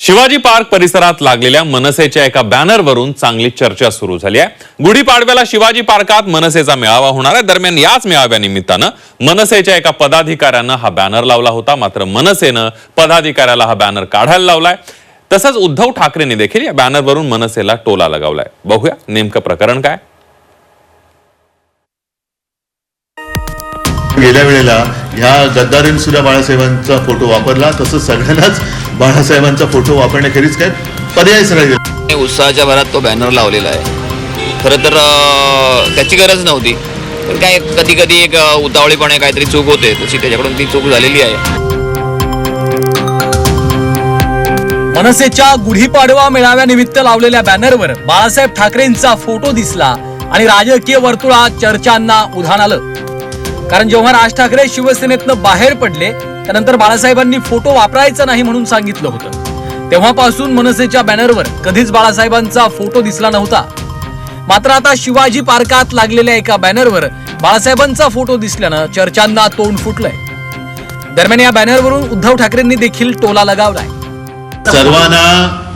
Shivaji park परिसरात लागलेल्या मनसेच्या एका बॅनरवरून चांगली चर्चा सुरू झाली आहे. गुढीपाडव्याला शिवाजी पार्कात मनसेचा मेळावा होणार आहे. दरम्यान याच मेळाव्यानिमित्तानं मनसेच्या एका पदाधिकाऱ्यानं हा बॅनर लावला होता. मात्र मनसेनं पदाधिकाऱ्याला हा बॅनर काढायला लावलाय. तसंच उद्धव ठाकरेंनी देखील या बॅनरवरून मनसेला टोला लगावलाय. बघूया नेमकं प्रकरण काय गेल्या वेळेला ह्या गद्दारीन सुद्धा बाळासाहेबांचा फोटो वापरला. तसंच सगळ्यांनाच बाळासाहेबांचा फोटो वापरण्याखेरीज काय? पर्यायच राहील उत्साहाच्या भरात तो बॅनर लावलेला आहे. खरं तर त्याची गरज नव्हती. पण काय कधी कधी एक उतावळीपणे काहीतरी चूक होते. तशी त्याच्याकडून ती चूक झालेली आहे. मनसेच्या गुढीपाडवा मेळाव्यानिमित्त लावलेल्या बॅनरवर बाळासाहेब ठाकरेंचा फोटो दिसला आणि राजकीय वर्तुळात चर्चांना उधाण आलं. कारण जेव्हा राज ठाकरे शिवसेनेतनं बाहेर पडले त्यानंतर बाळासाहेबांनी फोटो वापरायचा नाही म्हणून सांगितलं होतं. तेव्हापासून मनसेच्या बॅनरवर कधीच बाळासाहेबांचा फोटो दिसला नव्हता. मात्र आता शिवाजी पार्कात लागलेल्या एका बॅनरवर बाळासाहेबांचा फोटो दिसल्यानं चर्चांना तोंड फुटलंय. दरम्यान या बॅनरवरून उद्धव ठाकरेंनी देखील टोला लगावलाय. सर्वांना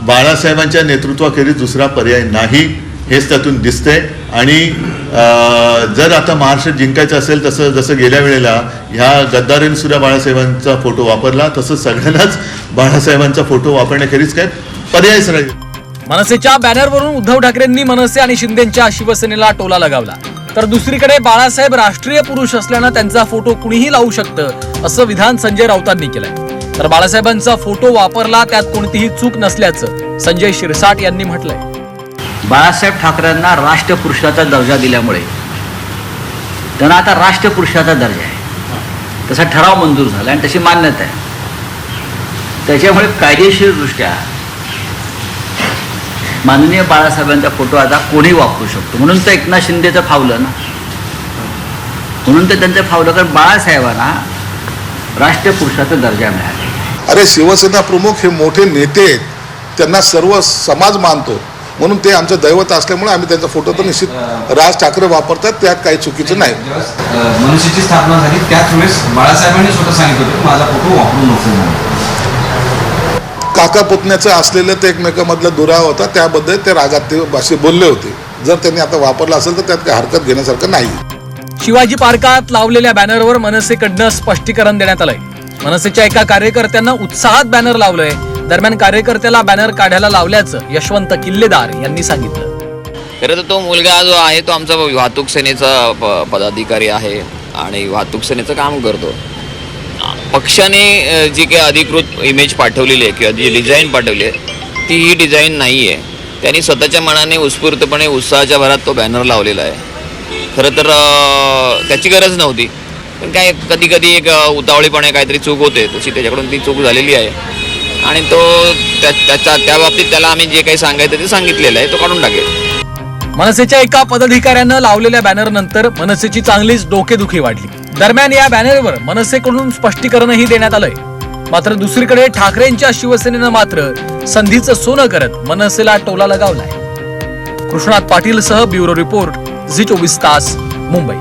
बाळासाहेबांच्या नेतृत्वाखेरीज दुसरा पर्याय नाही. हेच त्यातून दिसतंय. आणि अं, जर आता महाराष्ट्र जिंकायचं असेल तसं जसं गेल्या वेळेला ह्या गद्दारीन सुद्धा बाळासाहेबांचा फोटो वापरला तसं सगळ्यांनाच बाळासाहेबांचा फोटो वापरण्याखेरीज काय पर्यायच राहील मनसेच्या बॅनरवरून उद्धव ठाकरेंनी मनसे आणि शिंदेच्या शिवसेनेला टोला लगावला. तर दुसरीकडे बाळासाहेब राष्ट्रीय पुरुष असल्यानं त्यांचा फोटो कुणीही लावू शकतं असं विधान संजय राऊतांनी केलंय. तर बाळासाहेबांचा फोटो वापरला त्यात कोणतीही चूक नसल्याचं संजय शिरसाट यांनी म्हटलंय. बाळासाहेब ठाकरेंना राष्ट्रपुरुषाचा दर्जा दिल्यामुळे. त्यांना आता राष्ट्रपुरुषाचा दर्जा आहे. तसा ठराव मंजूर झाला आणि तशी मान्यता आहे. त्याच्यामुळे कायदेशीरदृष्ट्या माननीय बाळासाहेबांचा फोटो आता कोणी वापरू शकतो? म्हणून तर एकनाथ शिंदेचं फावलं ना. म्हणून तर त्यांचं फावलं कारण बाळासाहेबांना राष्ट्रपुरुषाचा दर्जा मिळाला. अरे शिवसेना प्रमुख हे मोठे नेते आहेत. त्यांना सर्व समाज मानतो. म्हणून ते आमचं दैवत असल्यामुळे आम्ही त्यांचा फोटो तर निश्चित राज ठाकरे वापरतात त्यात काही चुकीचं नाही मनुष्याची स्थापना झाली त्याच वेळेस बाळासाहेबांनी स्वतः सांगितलं माझा फोटो वापरू नको म्हणून. काका पुतण्याचं असलेलं ते एकमेकांमधला दुरावा होता त्याबद्दल ते रागात ते असे बोलले होते. जर त्यांनी आता वापरला असेल तर त्यात काही हरकत घेण्यासारखं नाही. शिवाजी पार्कात लावलेल्या बॅनरवर मनसेकडनं स्पष्टीकरण देण्यात आलंय. मनसेच्या एका कार्यकर्त्यांना उत्साहात बॅनर लावलंय दरम्यान कार्यकर्त्याला बॅनर काढायला लावल्याचं यशवंत किल्लेदार यांनी सांगितलं. खरं तर तो मुलगा जो आहे तो आमचा वाहतूक सेनेचा प- पदाधिकारी आहे आणि वाहतूक सेनेचं काम करतो. पक्षाने जी काही अधिकृत इमेज पाठवलेली आहे किंवा जी डिझाईन पाठवली आहे ती ही डिझाईन नाही आहे त्यांनी स्वतःच्या मनाने उत्स्फूर्तपणे उत्साहाच्या भरात तो बॅनर लावलेला आहे. खरं तर त्याची गरज नव्हती. पण काय कधी कधी एक उतावळीपणे काहीतरी चूक होते तशी त्याच्याकडून ती चूक झालेली आहे. आणि तो त्या त्याच्या त्या बाबतीत त्याला आम्ही जे काही सांगायचं ते सांगितलेलं आहे तो काढून टाकेल. मनसेच्या एका पदाधिकाऱ्यानं लावलेल्या बॅनर नंतर मनसेची चांगलीच डोकेदुखी वाढली. दरम्यान या बॅनरवर मनसेकडून स्पष्टीकरणही देण्यात आलंय. मात्र दुसरीकडे ठाकरेंच्या शिवसेनेनं मात्र संधीचं सोनं करत मनसेला टोला लगावलाय. कृष्णात पाटील सह ब्युरो रिपोर्ट झी चोवीस तास मुंबई.